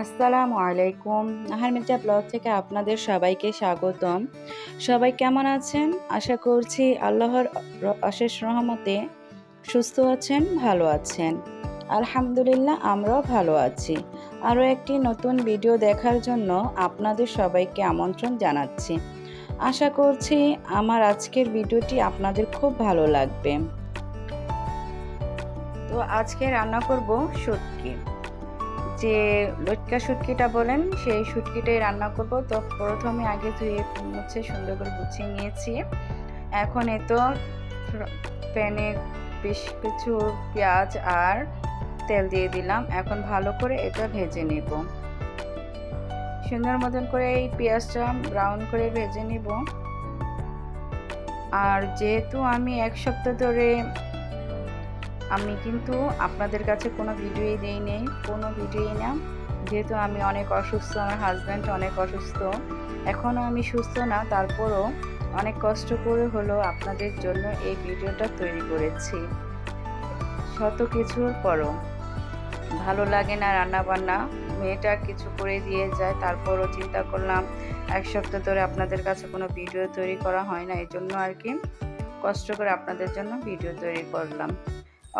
আসসালামু আলাইকুম। নাহার ব্লগ থেকে আপনাদের সবাইকে স্বাগতম। সবাই কেমন আছেন? আশা করছি আল্লাহর অশেষ রহমতে সুস্থ আছেন, ভালো আছেন। আলহামদুলিল্লাহ, আমরাও ভালো আছি। আরও একটি নতুন ভিডিও দেখার জন্য আপনাদের সবাইকে আমন্ত্রণ জানাচ্ছি। আশা করছি আমার আজকের ভিডিওটি আপনাদের খুব ভালো লাগবে। তো আজকে রান্না করব শুটকি। যে লটকা শুটকিটা বলেন, সেই শুটকিটাই রান্না করব। তো প্রথমে আগে ধুয়ে মুছে সুন্দর করে গুছিয়ে নিয়েছি। এখন এ তো প্যানে বেশ কিছু পেঁয়াজ আর তেল দিয়ে দিলাম। এখন ভালো করে এটা ভেজে নেব। সুন্দর মতন করে এই পেঁয়াজটা ব্রাউন করে ভেজে নিব। আর যেহেতু আমি এক সপ্তাহ ধরে আমি কিন্তু আপনাদের কাছে কোনো ভিডিওই দেই নেই, কোনো ভিডিওই না। যেহেতু আমি অনেক অসুস্থ, আমার হাজব্যান্ড অনেক অসুস্থ। এখনও আমি সুস্থ না, তারপরও অনেক কষ্ট করে হলো আপনাদের জন্য এই ভিডিওটা তৈরি করেছি। শত কিছুর পরও। ভালো লাগে না রান্না বান্না মেয়েটা কিছু করে দিয়ে যায়, তারপরও চিন্তা করলাম এক সপ্তাহ ধরে আপনাদের কাছে কোনো ভিডিও তৈরি করা হয় না এই জন্য আর কি কষ্ট করে আপনাদের জন্য ভিডিও তৈরি করলাম।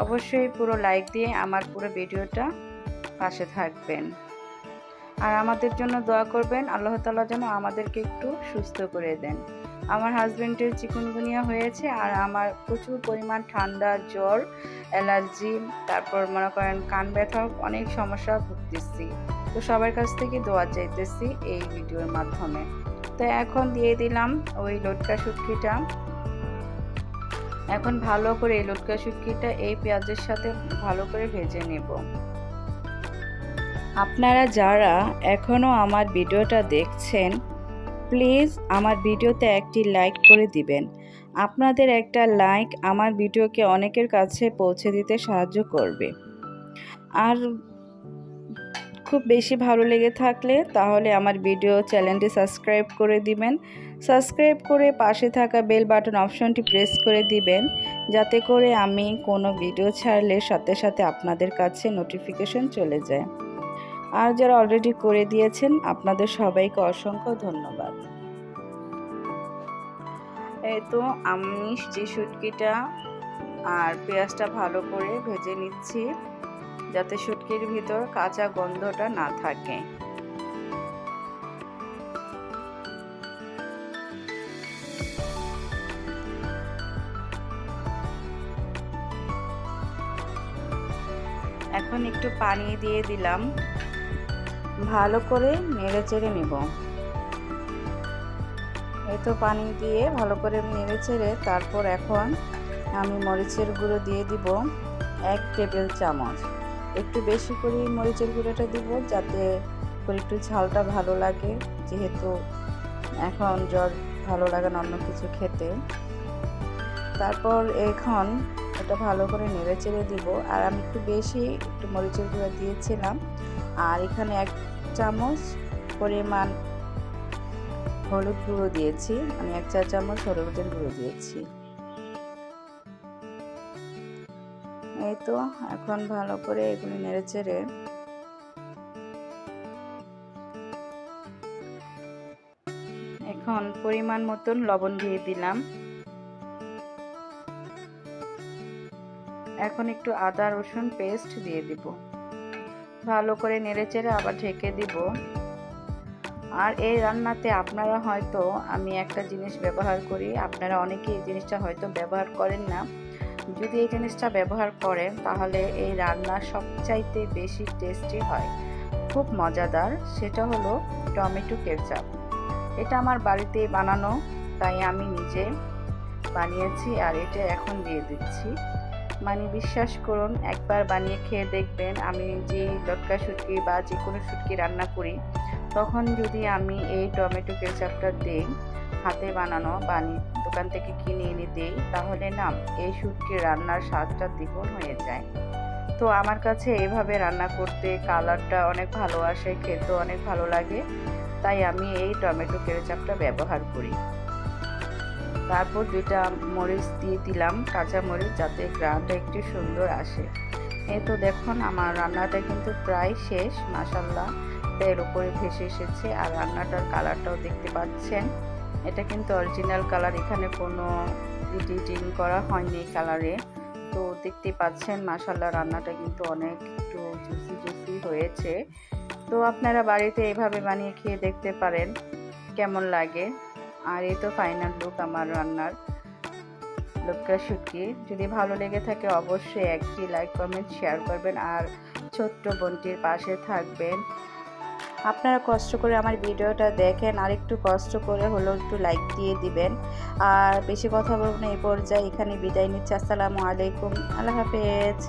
অবশ্যই পুরো লাইক দিয়ে আমার পুরো ভিডিওটা পাশে থাকবেন। আর আমাদের জন্য দোয়া করবেন, আল্লাহ তালা যেন আমাদেরকে একটু সুস্থ করে দেন। আমার হাজব্যান্ডের চিকুনগুনিয়া হয়েছে আর আমার প্রচুর পরিমাণ ঠান্ডা, জ্বর অ্যালার্জি তারপর মনে করেন কান ব্যথা, অনেক সমস্যা ভুগতেছি। তো সবার কাছ থেকে দোয়া চাইতেছি এই ভিডিওর মাধ্যমে। তো এখন দিয়ে দিলাম ওই লটকা শুটকিটা এখন ভালো করে এই লটকা শুটকিটা এই পেঁয়াজের সাথে ভালো করে ভেজে নেব। আপনারা যারা এখনও আমার ভিডিওটা দেখছেন, প্লিজ আমার ভিডিওতে একটি লাইক করে দিবেন। আপনাদের একটা লাইক আমার ভিডিওকে অনেকের কাছে পৌঁছে দিতে সাহায্য করবে। আর খুব বেশি ভালো লেগে থাকলে তাহলে আমার ভিডিও চ্যানেলটি সাবস্ক্রাইব করে দিবেন। সাবস্ক্রাইব করে পাশে থাকা বেল বাটন অপশনটি প্রেস করে দিবেন, যাতে করে আমি কোনো ভিডিও ছাড়লে সাথে সাথে আপনাদের কাছে নোটিফিকেশন চলে যায়। আর যারা অলরেডি করে দিয়েছেন, আপনাদের সবাইকে অসংখ্য ধন্যবাদ। এই তো আমি যে শুটকিটা আর পেঁয়াজটা ভালো করে ভেজে নিচ্ছি। যাতে শুটকির ভিতর কাঁচা গন্ধটা না থাকে। এখন একটু পানি দিয়ে দিলাম। ভালো করে নেড়ে চেড়ে নেব। এই তো পানি দিয়ে ভালো করে নেড়ে চেড়ে তারপর এখন আমি মরিচের গুঁড়ো দিয়ে দিব এক টেবিল চামচ। একটু বেশি করে মরিচের গুঁড়োটা দিব, যাতে করে একটু ঝালটা ভালো লাগে, যেহেতু এখন জ্বর ভালো লাগে না অন্য কিছু খেতে। তারপর এখন এটা ভালো করে নেড়ে চেড়ে দিব, আর আমি একটু বেশি একটু মরিচের গুঁড়ো দিয়েছিলাম, আর এখানে এক চামচ পরিমাণ হলুদ গুঁড়ো দিয়েছি, আমি এক চা চামচ হলুদের গুঁড়ো দিয়েছি। এই তো, এখন ভালো করে এগুলি নেড়ে চেড়ে এখন পরিমাণ মতন লবণ দিয়ে দিলাম। এখন একটু আদা, রসুন পেস্ট দিয়ে দিব। ভালো করে নেড়ে চেড়ে আবার ঢেকে দিব। আর এই রান্নাতে আপনারা হয়তো, আমি একটা জিনিস ব্যবহার করি, আপনারা অনেকে এই জিনিসটা হয়তো ব্যবহার করেন না। যদি এই জিনিসটা ব্যবহার করেন, তাহলে এই রান্না সবচাইতে বেশি টেস্টি হয়। খুব মজাদার, সেটা হলো টমেটো কেচাপ। এটা আমার বাড়িতেই বানানো, তাই আমি নিজে বানিয়েছি আর এটা এখন দিয়ে দিচ্ছি। মানে বিশ্বাস করুন, একবার বানিয়ে খেয়ে দেখবেন, আমি যে লটকা শুটকি বা যে কোনো শুটকি রান্না করি, তখন যদি আমি এই টমেটো কেচাপটা দিই হাতে বানানো বানিয়ে দোকান থেকে কিনে এনে দেই, তাহলে না এই শুটকির রান্নার স্বাদটা দ্বিগুণ হয়ে যায়। তো আমার কাছে এভাবে রান্না করতে কালারটা অনেক ভালো আসে, খেতেও অনেক ভালো লাগে, তাই আমি এই টমেটো কেচাপটা ব্যবহার করি। তারপর দুইটা মরিচ দিয়ে দিলাম কাঁচা মরিচ যাতে গ্রানটা একটু সুন্দর আসে। এই তো দেখুন আমার রান্নাটা কিন্তু প্রায় শেষ মাসাল্লাহ তেল উপরে ভেসে এসেছে আর রান্নাটার কালারটাও দেখতে পাচ্ছেন। এটা কিন্তু অরিজিনাল কালার এখানে কোনো এডিটিং করা হয়নি কালারে তো দেখতে পাচ্ছেন মাসাল্লাহ রান্নাটা কিন্তু অনেক একটু জুসি জুসি হয়েছে। তো আপনারা বাড়িতে এভাবে বানিয়ে খেয়ে দেখতে পারেন, কেমন লাগে। আর এই তো ফাইনাল লুক আমার রান্নার। লুকা শুটকি যদি ভালো লেগে থাকে অবশ্যই একটি লাইক কমেন্ট শেয়ার করবেন। আর ছোট্ট বোনটির পাশে থাকবেন। আপনারা কষ্ট করে আমার ভিডিওটা দেখেন, আর একটু কষ্ট করে হলেও একটু লাইক দিয়ে দিবেন। আর বেশি কথা বলব না, এই পর্যায়ে এখানে বিদায় নিচ্ছি। আসসালামু আলাইকুম। আল্লাহ হাফেজ।